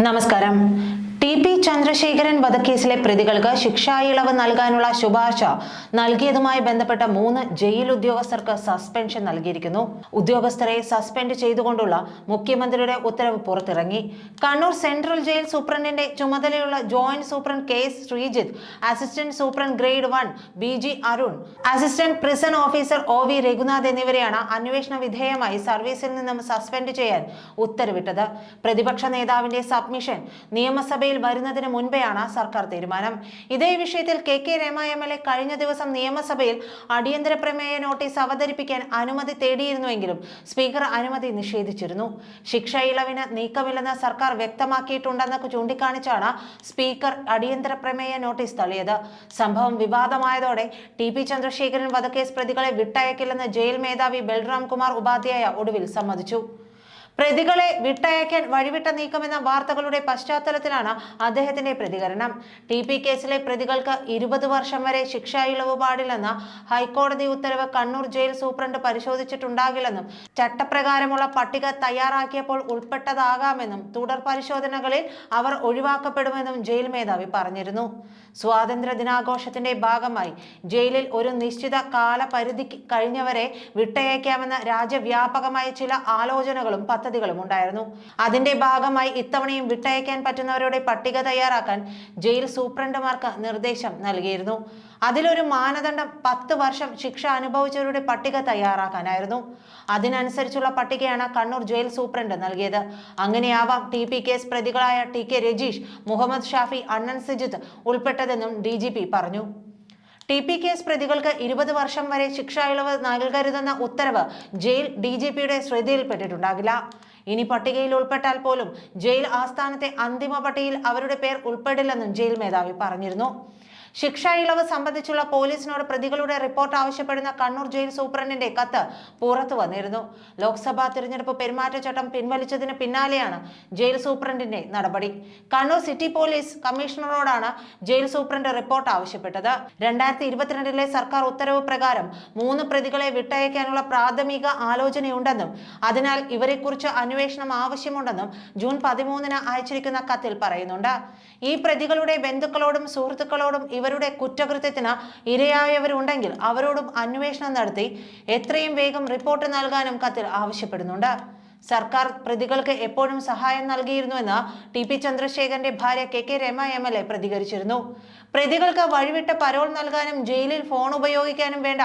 നമസ്കാരം. പി ചന്ദ്രശേഖരൻ വധക്കേസിലെ പ്രതികൾക്ക് ശിക്ഷാ ഇളവ് നൽകാനുള്ള ശുപാർശ. നൽകിയതുമായി ബന്ധപ്പെട്ട മൂന്ന് ജയിൽ ഉദ്യോഗസ്ഥർക്ക് സസ്പെൻഷൻ നൽകിയിരിക്കുന്നു. ഉദ്യോഗസ്ഥരെ സസ്പെൻഡ് ചെയ്തുകൊണ്ടുള്ള മുഖ്യമന്ത്രിയുടെ ഉത്തരവ് പുറത്തിറങ്ങി. കണ്ണൂർ സെൻട്രൽ ജയിൽ സൂപ്രണ്ടിന്റെ ചുമതലയുള്ള joint superintendent K S Sreejith assistant superintendent grade one B G Arun assistant prison officer O V Raghunath എന്നിവരെയാണ് അന്വേഷണ വിധേയമായി സർവീസിൽ നിന്നും സസ്പെൻഡ് ചെയ്യാൻ ഉത്തരവിട്ടത്. പ്രതിപക്ഷ നേതാവിന്റെ സബ്മിഷൻ നിയമസഭയിൽ വരുന്നതിന് മുൻപെയാണ് സർക്കാർ തീരുമാനം. ഇതേ വിഷയത്തിൽ K K Rema M L A കഴിഞ്ഞ ദിവസം നിയമസഭയിൽ അടിയന്തര പ്രമേയ നോട്ടീസ് അവതരിപ്പിക്കാൻ അനുമതി തേടിയിരുന്നുവെങ്കിലും സ്പീക്കർ അനുമതി നിഷേധിച്ചിരുന്നു. ശിക്ഷ ഇളവിന് നീക്കമില്ലെന്ന് സർക്കാർ വ്യക്തമാക്കിയിട്ടുണ്ടെന്ന് ചൂണ്ടിക്കാണിച്ചാണ് സ്പീക്കർ അടിയന്തര പ്രമേയ നോട്ടീസ് തള്ളിയത്. സംഭവം വിവാദമായതോടെ ടി പി ചന്ദ്രശേഖരൻ വധക്കേസ് പ്രതികളെ വിട്ടയക്കില്ലെന്ന് ജയിൽ മേധാവി ബൽറാം കുമാർ ഉപാധ്യായ ഒടുവിൽ സമ്മതിച്ചു. പ്രതികളെ വിട്ടയക്കാൻ വഴിവിട്ട നീക്കമെന്ന വാർത്തകളുടെ പശ്ചാത്തലത്തിലാണ് അദ്ദേഹത്തിന്റെ പ്രതികരണം. ടി പി കേസിലെ പ്രതികൾക്ക് ഇരുപത് വർഷം വരെ ശിക്ഷാ ഇളവ് പാടില്ലെന്ന ഹൈക്കോടതി ഉത്തരവ് കണ്ണൂർ ജയിൽ സൂപ്രണ്ട് പരിശോധിച്ചിട്ടുണ്ടാകില്ലെന്നും ചട്ടപ്രകാരമുള്ള പട്ടിക തയ്യാറാക്കിയപ്പോൾ ഉൾപ്പെട്ടതാകാമെന്നും തുടർ പരിശോധനകളിൽ അവർ ഒഴിവാക്കപ്പെടുമെന്നും ജയിൽ മേധാവി പറഞ്ഞിരുന്നു. സ്വാതന്ത്ര്യ ദിനാഘോഷത്തിന്റെ ഭാഗമായി ജയിലിൽ ഒരു നിശ്ചിത കാലപരിധി കഴിഞ്ഞവരെ വിട്ടയക്കാമെന്ന രാജ്യവ്യാപകമായ ചില ആലോചനകളും പദ്ധതികളും ഉണ്ടായിരുന്നു. അതിന്റെ ഭാഗമായി ഇത്തവണയും വിട്ടയക്കാൻ പറ്റുന്നവരുടെ പട്ടിക തയ്യാറാക്കാൻ ജയിൽ സൂപ്രണ്ടുമാർക്ക് നിർദ്ദേശം നൽകിയിരുന്നു. അതിലൊരു മാനദണ്ഡം പത്ത് വർഷം ശിക്ഷ അനുഭവിച്ചവരുടെ പട്ടിക തയ്യാറാക്കാനായിരുന്നു. അതിനനുസരിച്ചുള്ള പട്ടികയാണ് കണ്ണൂർ ജയിൽ സൂപ്രണ്ട് നൽകിയത്. അങ്ങനെയാവാം ടി പി കേസ് പ്രതികളായ ടി കെ രജീഷ് മുഹമ്മദ് ഷാഫി അണ്ണൻ സിജിത്ത് ഉൾപ്പെട്ടതെന്നും ഡി പറഞ്ഞു. ടി പി കേസ് പ്രതികൾക്ക് ഇരുപത് വർഷം വരെ ശിക്ഷാ ഇളവ് നൽകരുതെന്ന ഉത്തരവ് ജയിൽ ഡി ജി പിയുടെ ശ്രദ്ധയിൽപ്പെട്ടിട്ടുണ്ടാകില്ല. ഇനി പട്ടികയിൽ ഉൾപ്പെട്ടാൽ പോലും ജയിൽ ആസ്ഥാനത്തെ അന്തിമ പട്ടികയിൽ അവരുടെ പേർ ഉൾപ്പെടില്ലെന്നും ജയിൽ മേധാവി പറഞ്ഞിരുന്നു. ശിക്ഷാ ഇളവ് സംബന്ധിച്ചുള്ള പോലീസിനോട് പ്രതികളുടെ റിപ്പോർട്ട് ആവശ്യപ്പെടുന്ന കണ്ണൂർ ജയിൽ സൂപ്രണ്ടിന്റെ കത്ത് പുറത്തു വന്നിരുന്നു. ലോക്സഭാ തിരഞ്ഞെടുപ്പ് പെരുമാറ്റച്ചട്ടം പിൻവലിച്ചതിന് പിന്നാലെയാണ് ജയിൽ സൂപ്രണ്ടിന്റെ നടപടി. കണ്ണൂർ സിറ്റി പോലീസ് കമ്മീഷണറോടാണ് ജയിൽ സൂപ്രണ്ട് റിപ്പോർട്ട് ആവശ്യപ്പെട്ടത്. രണ്ടായിരത്തി ഇരുപത്തിരണ്ടിലെ സർക്കാർ ഉത്തരവ് പ്രകാരം മൂന്ന് പ്രതികളെ വിട്ടയക്കാനുള്ള പ്രാഥമിക ആലോചനയുണ്ടെന്നും അതിനാൽ ഇവരെക്കുറിച്ച് അന്വേഷണം ആവശ്യമുണ്ടെന്നും ജൂൺ പതിമൂന്നിന് അയച്ചിരിക്കുന്ന കത്തിൽ പറയുന്നുണ്ട്. ഈ പ്രതികളുടെ ബന്ധുക്കളോടും സുഹൃത്തുക്കളോടും ഇവരുടെ കുറ്റകൃത്യത്തിന് ഇരയായവരുണ്ടെങ്കിൽ അവരോടും അന്വേഷണം നടത്തി എത്രയും വേഗം റിപ്പോർട്ട് നൽകാനും കത്തിൽ ആവശ്യപ്പെടുന്നുണ്ട്. സർക്കാർ പ്രതികൾക്ക് എപ്പോഴും സഹായം നൽകിയിരുന്നുവെന്ന് ടി പി ചന്ദ്രശേഖരന്റെ ഭാര്യ K K Rema M L A പ്രതികരിച്ചിരുന്നു. പ്രതികൾക്ക് വഴിവിട്ട പരോൾ നൽകാനും ജയിലിൽ ഫോൺ ഉപയോഗിക്കാനും വേണ്ട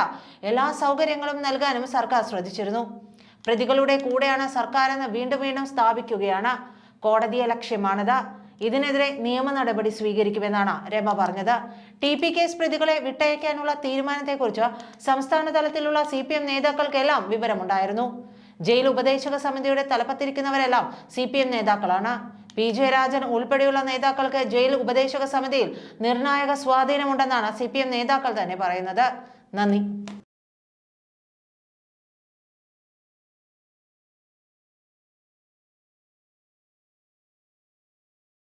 എല്ലാ സൗകര്യങ്ങളും നൽകാനും സർക്കാർ ശ്രദ്ധിച്ചിരുന്നു. പ്രതികളുടെ കൂടെയാണ് സർക്കാരെന്ന് വീണ്ടും വീണ്ടും സ്ഥാപിക്കുകയാണ്. കോടതിയെ ലക്ഷ്യമാണത്. ഇതിനെതിരെ നിയമ നടപടി സ്വീകരിക്കുമെന്നാണ് രമ പറഞ്ഞത്. ടി പി കേസ് പ്രതികളെ വിട്ടയക്കാനുള്ള തീരുമാനത്തെക്കുറിച്ച് സംസ്ഥാന തലത്തിലുള്ള സി പി എം നേതാക്കൾക്കെല്ലാം വിവരമുണ്ടായിരുന്നു. ജയിൽ ഉപദേശക സമിതിയുടെ തലപ്പത്തിരിക്കുന്നവരെല്ലാം സി പി എം നേതാക്കളാണ്. പി ജയരാജൻ ഉൾപ്പെടെയുള്ള നേതാക്കൾക്ക് ജയിൽ ഉപദേശക സമിതിയിൽ നിർണായക സ്വാധീനമുണ്ടെന്നാണ് സി പി എം നേതാക്കൾ തന്നെ പറയുന്നത്. നന്ദി.